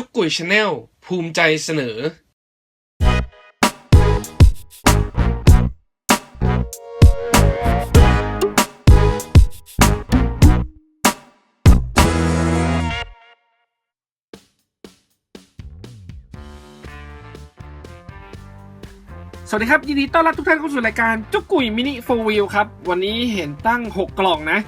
จุกกุยชาแนลภูมิใจเสนอ สวัสดีครับ ยินดีต้อนรับทุกท่านเข้าสู่รายการจุกกุยมินิโฟวิลครับ วันนี้เห็นตั้ง 6 กล่องนะ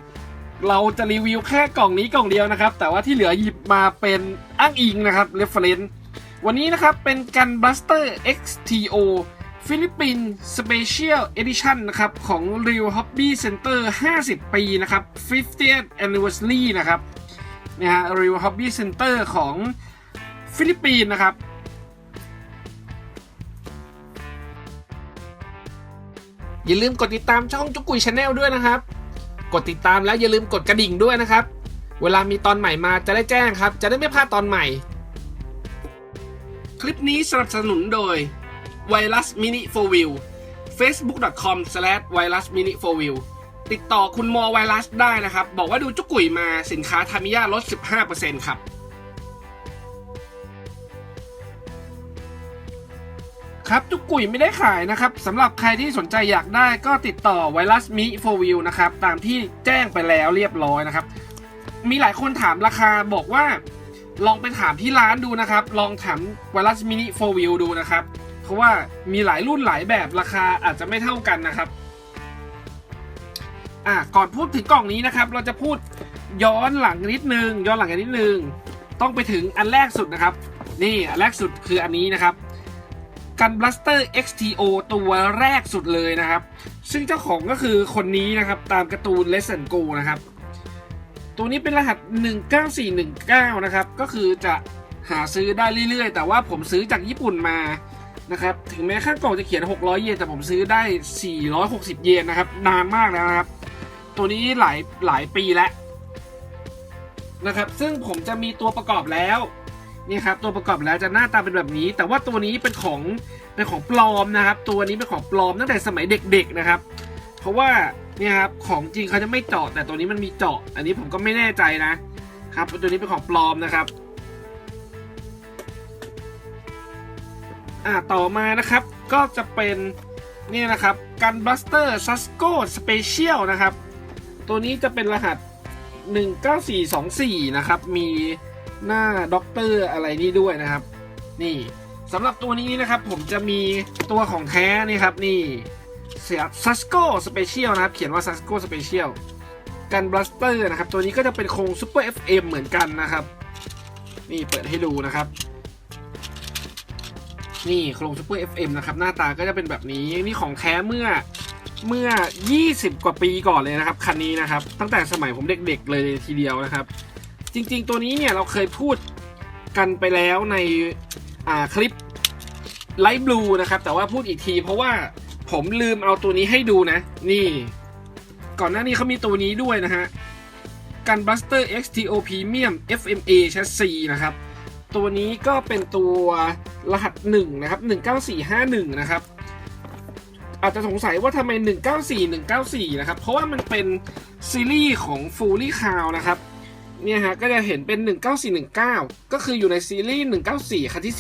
เราจะรีวิวแค่กล่องนี้กล่องเดียวนะครับ แต่ว่าที่เหลือหยิบมาเป็นอ้างอิงนะครับ reference วันนี้นะครับเป็นกัน Buster XTO ฟิลิปปินส์ Special Edition นะครับของ Real Hobby Center 50 ปีนะครับ 50th Anniversary นะครับนะฮะ Real Hobby Center ของฟิลิปปินส์นะครับอย่าลืมกดติดตามช่องจุกุยชาแนลด้วยนะครับ กดติดตามแล้วอย่าลืมกดกระดิ่งด้วยนะครับ เวลามีตอนใหม่มาจะได้แจ้งครับ จะได้ไม่พลาดตอนใหม่ คลิปนี้สนับสนุนโดย Virus Mini 4 Wheel facebook.com virus mini 4 wheel ติดต่อคุณมอไวรัสได้นะครับ บอกว่าดูจุกกุยมาสินค้าทามิยาลด 15%ครับ ครับจุกกุยไม่ได้ขายนะครับสำหรับใครที่สนใจอยากได้ก็ติดต่อไวรัสมิโฟวิลนะครับตามที่แจ้งไปแล้วเรียบร้อยนะครับ มีหลายคนถามราคาบอกว่า ลองไปถามที่ร้านดูนะครับ ลองถามไวรัสมินิโฟวิลดูนะครับ เพราะว่ามีหลายรุ่นหลายแบบราคาอาจจะไม่เท่ากันนะครับอะก่อนพูดถึงกล่องนี้นะครับ เราจะพูดย้อนหลังนิดนึง ย้อนหลังกันนิดนึง ต้องไปถึงอันแรกสุดนะครับ นี่อันแรกสุดคืออันนี้นะครับ กัน Blaster XTO ตัวแรกสุดเลยนะครับ ซึ่งเจ้าของก็คือคนนี้นะครับ ตามการ์ตูน Let's and Go นะครับ ตัวนี้เป็นรหัส 19419 นะครับ ก็คือจะหาซื้อได้เรื่อยๆ แต่ว่าผมซื้อจากญี่ปุ่นมานะครับ ถึงแม้ข้างกล่องจะเขียน 600 เยน แต่ผมซื้อได้ 460 เยนนะครับ นานมากแล้วนะครับ ตัวนี้หลายหลายปีแล้วนะครับ ซึ่งผมจะมีตัวประกอบแล้ว นี่ครับตัวประกอบแล้วจะหน้าตาเป็นแบบนี้ แต่ว่าตัวนี้เป็นของเป็นของปลอมนะครับ ตัวนี้เป็นของปลอมตั้งแต่สมัยเด็ก ๆนะครับ เพราะว่าเนี่ยครับของจริงเขาจะไม่เจาะแต่ตัวนี้มันมีเจาะ อันนี้ผมก็ไม่แน่ใจนะครับตัวนี้เป็นของปลอมนะครับอ่าต่อมานะครับก็จะเป็นนี่นะครับกันบัสเตอร์ซัสโกสเปเชียลนะครับ ตัวนี้จะเป็นรหัส 19424 นะครับ มี หน้าด็อกเตอร์อะไรนี่ด้วยนะครับ นี่สำหรับตัวนี้นะครับผมจะมีตัวของแท้นี่ครับนี่เสียซัสโกสเปเชียลนะครับ เขียนว่าซัสโกสเปเชียลกันบลัสเตอร์นะครับ ตัวนี้ก็จะเป็นโครงซูเปอร์ FM เหมือนกันนะครับ นี่เปิดให้ดูนะครับ นี่โครงซูเปอร์ FM นะครับ หน้าตาก็จะเป็นแบบนี้นี่ของแท้เมื่อเมื่อ 20 กว่าปีก่อนเลยนะครับ คันนี้นะครับ ตั้งแต่สมัยผมเด็กๆเลยทีเดียวนะครับ จริง ๆ ตัวนี้เนี่ยเราเคยพูดกันไปแล้วในอ่าคลิปไลท์บลูนะครับแต่ว่าพูดอีกทีเพราะว่าผมลืมเอาตัวนี้ให้ดูนะ นี่ ก่อนหน้านี้เขามีตัวนี้ด้วยนะฮะกัน Buster XTO Premium FMA Chassis นะครับ ตัวนี้ก็เป็นตัวรหัส 1 นะครับ 19451 นะครับ อาจจะสงสัยว่าทำไม 194 194 นะครับ เพราะว่ามันเป็นซีรีส์ของ Fully Cow นะครับ เนี่ยฮะก็จะเห็นเป็น 19419 ก็คืออยู่ในซีรีส์ 194 คันที่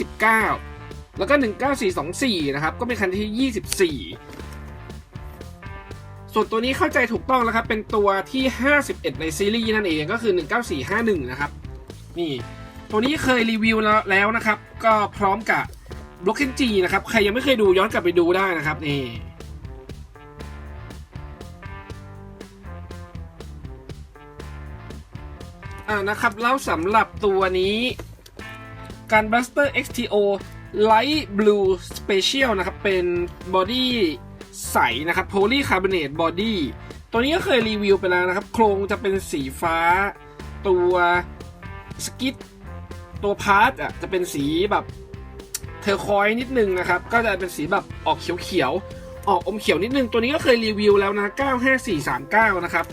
19 แล้วก็ 19424 นะครับ ก็เป็นคันที่ 24 ส่วนตัวนี้เข้าใจถูกต้องแล้วครับ เป็นตัวที่ 51 ในซีรีส์นั่นเองก็คือ 19451 นะครับ นี่ ตัวนี้เคยรีวิวแล้วนะครับ ก็พร้อมกับบล็อกเคนจีนะครับ ใครยังไม่เคยดูย้อนกลับไปดูได้นะครับนี่ อ่านะครับแล้วสำหรับตัวนี้การ Buster XTO Light Blue Special นะครับ เป็นบอดี้ใสนะครับ Polycarbonate Body ตัวนี้ก็เคยรีวิวไปแล้วนะครับ โครงจะเป็นสีฟ้า ตัวสกิทตัวพาร์ทอะจะเป็นสีแบบเทอร์คอยนิดนึงนะครับ ก็จะเป็นสีแบบออกเขียวๆ ออกอมเขียวนิดนึง ตัวนี้ก็เคยรีวิวแล้วนะ 95439 นะครับ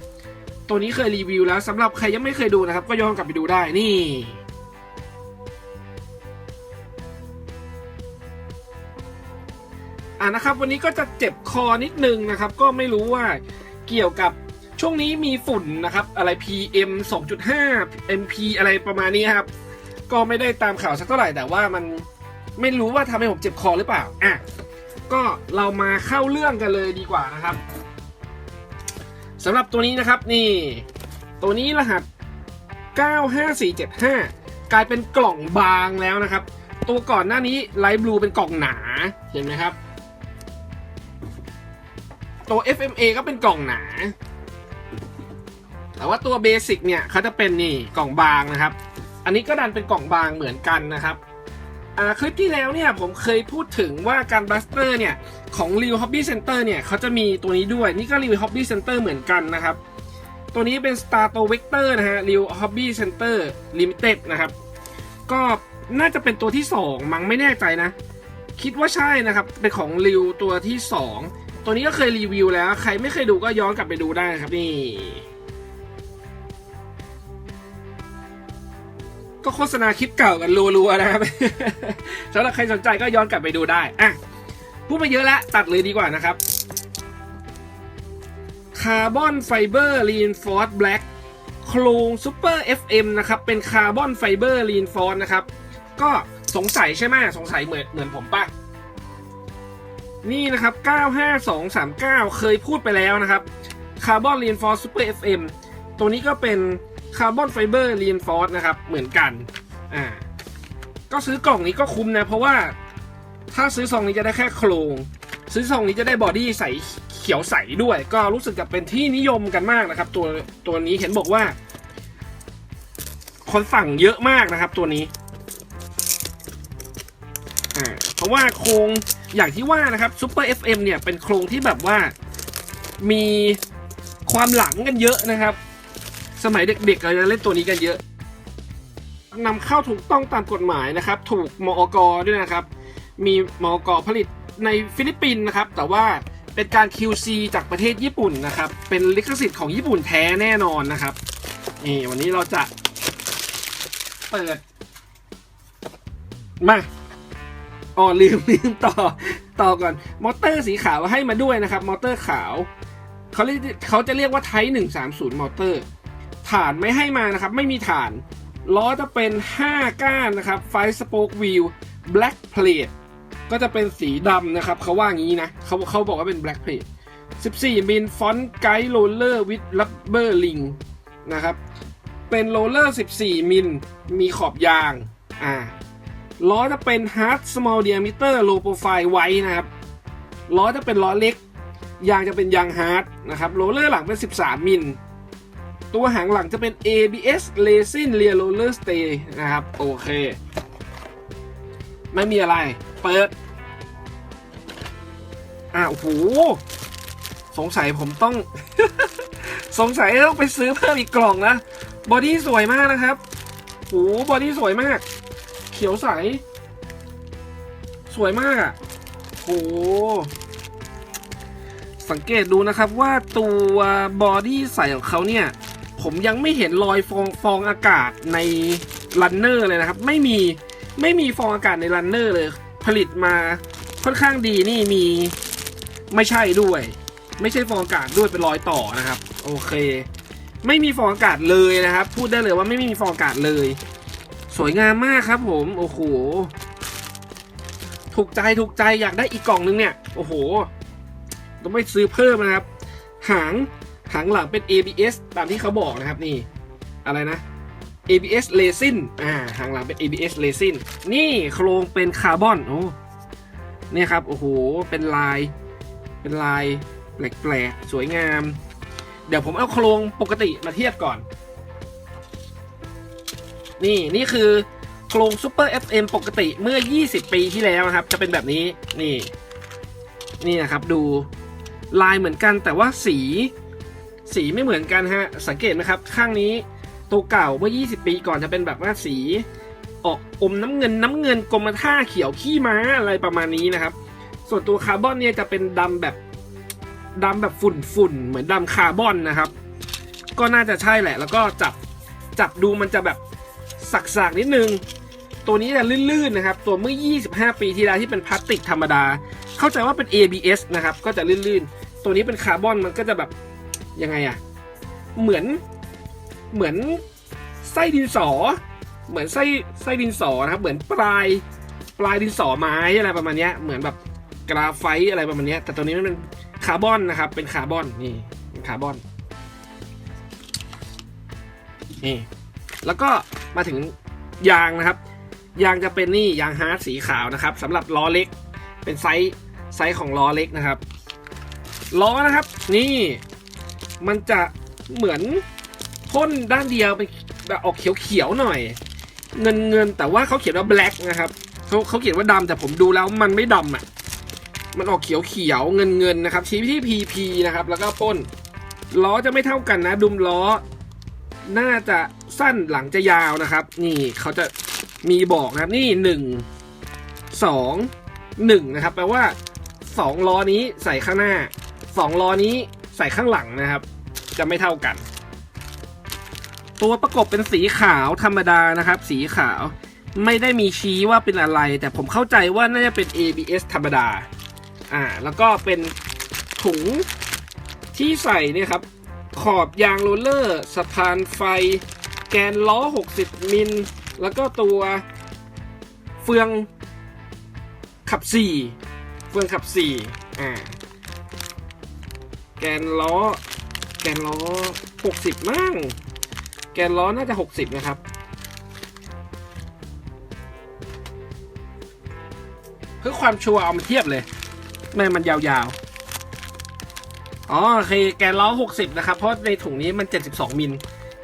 ตัวนี้เคยรีวิวแล้วสำหรับใครยังไม่เคยดูนะครับ ก็ย้อนกลับไปดูได้นี่อ่านะครับ วันนี้ก็จะเจ็บคอนิดนึงนะครับ ก็ไม่รู้ว่าเกี่ยวกับช่วงนี้มีฝุ่นนะครับ อะไร PM 2.5 MP อะไรประมาณนี้ครับ ก็ไม่ได้ตามข่าวสักเท่าไหร่แต่ว่ามันไม่รู้ว่าทำให้ผมเจ็บคอหรือเปล่าอะก็เรามาเข้าเรื่องกันเลยดีกว่านะครับ สำหรับตัวนี้นะครับนี่ ตัวนี้รหัส 95475 กลายเป็นกล่องบางแล้วนะครับ ตัวก่อนหน้านี้ไลท์บลูเป็นกล่องหนาเห็นไหมครับ ตัว FMA ก็เป็นกล่องหนา แต่ว่าตัวเบสิกเนี่ยเขาจะเป็นนี่กล่องบางนะครับ อันนี้ก็ดันเป็นกล่องบางเหมือนกันนะครับ คลิปที่แล้วเนี่ยผมเคยพูดถึงว่าการบัสเตอร์เนี่ยของ r e a l Hobby Center เนี่ยเขาจะมีตัวนี้ด้วย นี่ก็ r e a l Hobby Center เหมือนกันนะครับ ตัวนี้เป็น Star t o Vector นะฮะ r e a l Hobby Center Limited นะครับ ก็น่าจะเป็นตัวที่ 2 มั้งไม่แน่ใจนะ คิดว่าใช่นะครับ เป็นของ r e a l ตัวที่ 2 ตัวนี้ก็เคยรีวิวแล้ว ใครไม่เคยดูก็ย้อนกลับไปดูได้ครับนี่ ก็โฆษณาคลิปเก่ากันรัวๆนะครับสำหรับใครสนใจก็ย้อนกลับไปดูได้อะพูดไปเยอะแล้วตัดเลยดีกว่านะครับคาร์บอนไฟเบอร์รีนฟอร์ดแบล็กโครงซูเปอร์ FM นะครับเป็นคาร์บอนไฟเบอร์รีนฟอร์ดนะครับก็สงสัยใช่ไหมสงสัยเหมือนเหมือนผมปะนี่นะครับ 95239 เคยพูดไปแล้วนะครับคาร์บอนรีนฟอร์ดซูเปอร์ FM ตัวนี้ก็เป็น คาร์บอนไฟเบอร์รีนฟอร์ดนะครับ เหมือนกันอ่าก็ซื้อกล่องนี้ก็คุ้มนะ เพราะว่าถ้าซื้อซองนี้จะได้แค่โครง ซื้อซองนี้จะได้บอดี้ใสเขียวใสด้วย ก็รู้สึกจะเป็นที่นิยมกันมากนะครับ ตัวตัวนี้เห็นบอกว่า คนสั่งเยอะมากนะครับ ตัวนี้อ่าเพราะว่าโครงอย่างที่ว่านะครับ Super FM เนี่ยเป็นโครงที่แบบว่ามีความหลังกันเยอะนะครับ สมัยเด็กๆเราจะเล่นตัวนี้กันเยอะนำเข้าถูกต้องตามกฎหมายนะครับ ถูกมอกด้วยนะครับ มีมอกผลิตในฟิลิปปินส์นะครับ แต่ว่าเป็นการ QC จากประเทศญี่ปุ่นนะครับ เป็นลิขสิทธิ์ของญี่ปุ่นแท้แน่นอนนะครับนี่วันนี้เราจะเปิด มาอ๋อลืมลืมต่อต่อก่อน มอเตอร์สีขาวให้มาด้วยนะครับ มอเตอร์ขาวเขาเรียกเขาจะเรียกว่าไทหนึ่งสามศูนย์มอเตอร์ ฐานไม่ให้มานะครับ ไม่มีฐาน ล้อจะเป็น 5 ก้านนะครับ ไฟสโป k วิว black plate ก็จะเป็นสีดำนะครับ เขาว่างี้นะเขาเขาบอกว่าเป็น black plate 14 มิลฟอนต์ไกด์โรลเลอร์วิดลับเบอร์ลิงนะครับ เป็นโรลเลอร์ 14 มิล มีขอบยาง อ่า ล้อจะเป็น hard small diameter low profile ไว้นะครับ ล้อจะเป็นล้อเล็ก ยางจะเป็นยางฮาร์ดนะครับ โรลเลอร์หลังเป็น 13 มิล ตัวหางหลังจะเป็น ABS Resin Rear Roller Stay นะครับ โอเค ไม่มีอะไร เปิด อ่าโอ้โห สงสัยผมต้อง สงสัยต้องไปซื้อเพิ่มอีกกล่องนะ บอดี้สวยมากนะครับโอ้บอดี้สวยมาก เขียวใส สวยมากอะโอ้สังเกตดูนะครับว่าตัวบอดี้ใสของเขาเนี่ย ผมยังไม่เห็นรอยฟองฟองอากาศในรันเนอร์เลยนะครับ ไม่มีไม่มีฟองอากาศในรันเนอร์เลย ผลิตมาค่อนข้างดีนี่มีไม่ใช่ด้วย ไม่ใช่ฟองอากาศด้วยเป็นรอยต่อนะครับ โอเค ไม่มีฟองอากาศเลยนะครับ พูดได้เลยว่าไม่มีฟองอากาศเลย สวยงามมากครับ ผมโอ้โหถูกใจถูกใจอยากได้อีกกล่องนึงเนี่ย โอ้โห ต้องไปซื้อเพิ่มนะครับ หาง หางหลังเป็น ABS ตามที่เขาบอกนะครับนี่อะไรนะ ABS resin อ่าหางหลังเป็น ABS resin นี่โครงเป็นคาร์บอนโอ้เนี่ยครับโอ้โหเป็นลาย เป็นลายแปลกๆสวยงาม เดี๋ยวผมเอาโครงปกติมาเทียบก่อน นี่นี่คือโครง Super FM ปกติเมื่อ 20 ปีที่แล้วนะครับ จะเป็นแบบนี้นี่ นี่นะครับดูลายเหมือนกันแต่ว่าสี สีไม่เหมือนกันฮะ สังเกตไหมครับ ข้างนี้ตัวเก่าเมื่อ 20 ปีก่อนจะเป็นแบบว่าสี ออกอมน้ำเงินน้ำเงินกรมท่าเขียวขี้ม้าอะไรประมาณนี้นะครับ ส่วนตัวคาร์บอนเนี่ยจะเป็นดำแบบดำแบบฝุ่นฝุ่นเหมือนดำคาร์บอนนะครับ ก็น่าจะใช่แหละ แล้วก็จับจับดูมันจะแบบสักๆนิดนึง ตัวนี้จะลื่นๆนะครับ ตัวเมื่อ 25 ปีที่แล้วที่เป็นพลาสติกธรรมดา เข้าใจว่าเป็น ABS นะครับ ก็จะลื่นๆ ตัวนี้เป็นคาร์บอนมันก็จะแบบ ยังไงอะเหมือนเหมือนไส้ดินสอ เหมือนไส้ไส้ดินสอนะครับ เหมือนปลายปลายดินสอไม้อะไรประมาณนี้เหมือนแบบกราไฟต์อะไรประมาณนี้แต่ตัวนี้มันเป็นคาร์บอนนะครับ เป็นคาร์บอนนี่เป็นคาร์บอนนี่แล้วก็มาถึงยางนะครับ ยางจะเป็นนี่ยางฮาร์ดสีขาวนะครับสำหรับล้อเล็ก เป็นไซส์ไซส์ของล้อเล็กนะครับล้อนะครับ นี่ มันจะเหมือนพ่นด้านเดียวเป็นแบบออกเขียวๆหน่อย เงินเงินแต่ว่าเขาเขียนว่า black นะครับเขาเขาเขียนว่าดำแต่ผมดูแล้วมันไม่ดำอะ มันออกเขียวเขียวๆเงินเงินนะครับ ชี้ที่ PP นะครับ แล้วก็พ่นล้อจะไม่เท่ากันนะ ดุมล้อ น่าจะสั้นหลังจะยาวนะครับ นี่เขาจะมีบอกนะครับนี่หนึ่งสองหนึ่งนะครับแปลว่าสองล้อนี้ใส่ข้างหน้าสองล้อนี้ ใส่ข้างหลังนะครับ จะไม่เท่ากัน ตัวประกบเป็นสีขาวธรรมดานะครับ สีขาวไม่ได้มีชี้ว่าเป็นอะไร แต่ผมเข้าใจว่าน่าจะเป็น ABS ธรรมดาอ่าแล้วก็เป็นถุงที่ใส่เนี่ยครับ ขอบยางโรลเลอร์สะพานไฟ แกนล้อ 60 มิล แล้วก็ตัวเฟืองขับ 4 เฟืองขับ4อ่า แกนล้อ แกนล้อ 60มั่งแกนล้อน่าจะ 60 นะครับ เพื่อความชัวร์เอามาเทียบเลย แม่มันยาวๆ อ๋อโอเคแกนล้อ 60 นะครับ เพราะในถุงนี้มัน 72 มิล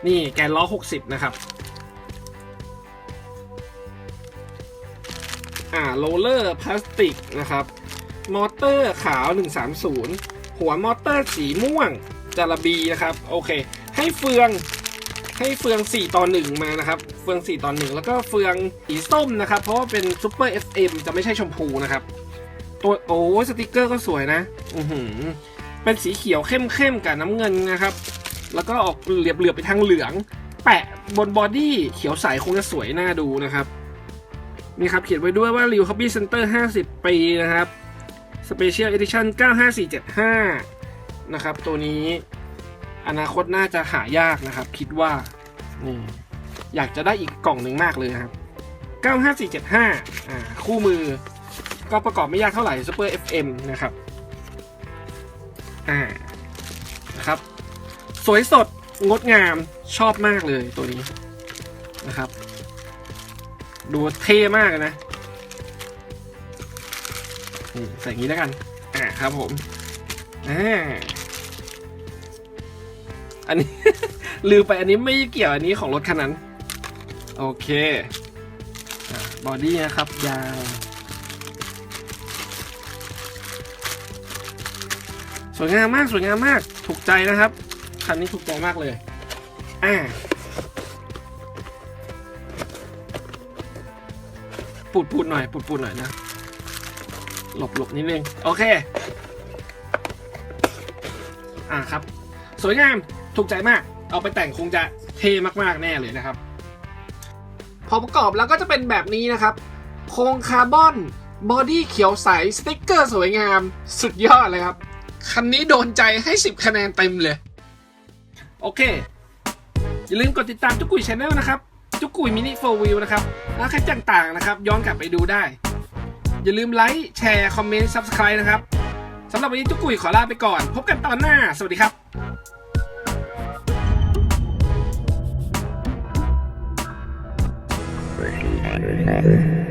นี่แกนล้อ 60 นะครับ อ่าโรลเลอร์พลาสติกนะครับ มอเตอร์ขาว 130 หัวมอเตอร์สีม่วงจาระบีนะครับโอเค ให้เฟืองให้เฟือง 4 ต่อ 1 มานะครับ เฟือง 4 ต่อ 1 แล้วก็เฟืองสีส้มนะครับ เพราะว่าเป็นซูเปอร์ FM จะไม่ใช่ชมพูนะครับ ตัวโอ้สติกเกอร์ก็สวยนะ อือหือ เป็นสีเขียวเข้มๆกับน้ำเงินนะครับ แล้วก็ออกเหลือบๆไปทางเหลือง แปะบนบอดี้เขียวใสคงจะสวยน่าดูนะครับ นี่ครับเขียนไว้ด้วยว่า r e w Hobby Center 50 ปีนะครับ Special Edition 95475 นะครับ ตัวนี้อนาคตน่าจะหายากนะครับ คิดว่านี่อยากจะได้อีกกล่องหนึ่งมากเลยนะครับ 95475 อ่า คู่มือก็ประกอบไม่ยากเท่าไหร่ Super FM นะครับ อ่า นะครับ สวยสดงดงามชอบมากเลยตัวนี้นะครับ ดูเท่มากนะ นี่ใส่งนี้แล้วกัน อ่าครับผมอ่าอันนี้ ลืมไปอันนี้ไม่เกี่ยวอันนี้ของรถคันนั้น โอเคอบอดี้นะครับ ยาวสวยงามมากสวยงามมากถูกใจนะครับ คันนี้ถูกใจมากเลย อ่าปูดปูดหน่อยปูดปูดหน่อยนะ หลบหลบนิดนึง โอเค อ่าครับ สวยงามถูกใจมาก เอาไปแต่งคงจะเท่มากๆแน่เลยนะครับ พอประกอบแล้วก็จะเป็นแบบนี้นะครับโครงคาร์บอนบอดี้เขียวใส สติ๊กเกอร์สวยงามสุดยอดเลยครับ คันนี้โดนใจให้ 10 คะแนนเต็มเลย โอเค อย่าลืมกดติดตามจุกกุยชาแนลนะครับ จุกกุยมินิโฟวิวนะครับ แล้วคลิปต่างๆนะครับ ย้อนกลับไปดูได้ อย่าลืมไลค์ แชร์ คอมเมนต์ Subscribe นะครับสำหรับวันนี้จุกกุยขอลาไปก่อน พบกันตอนหน้า สวัสดีครับ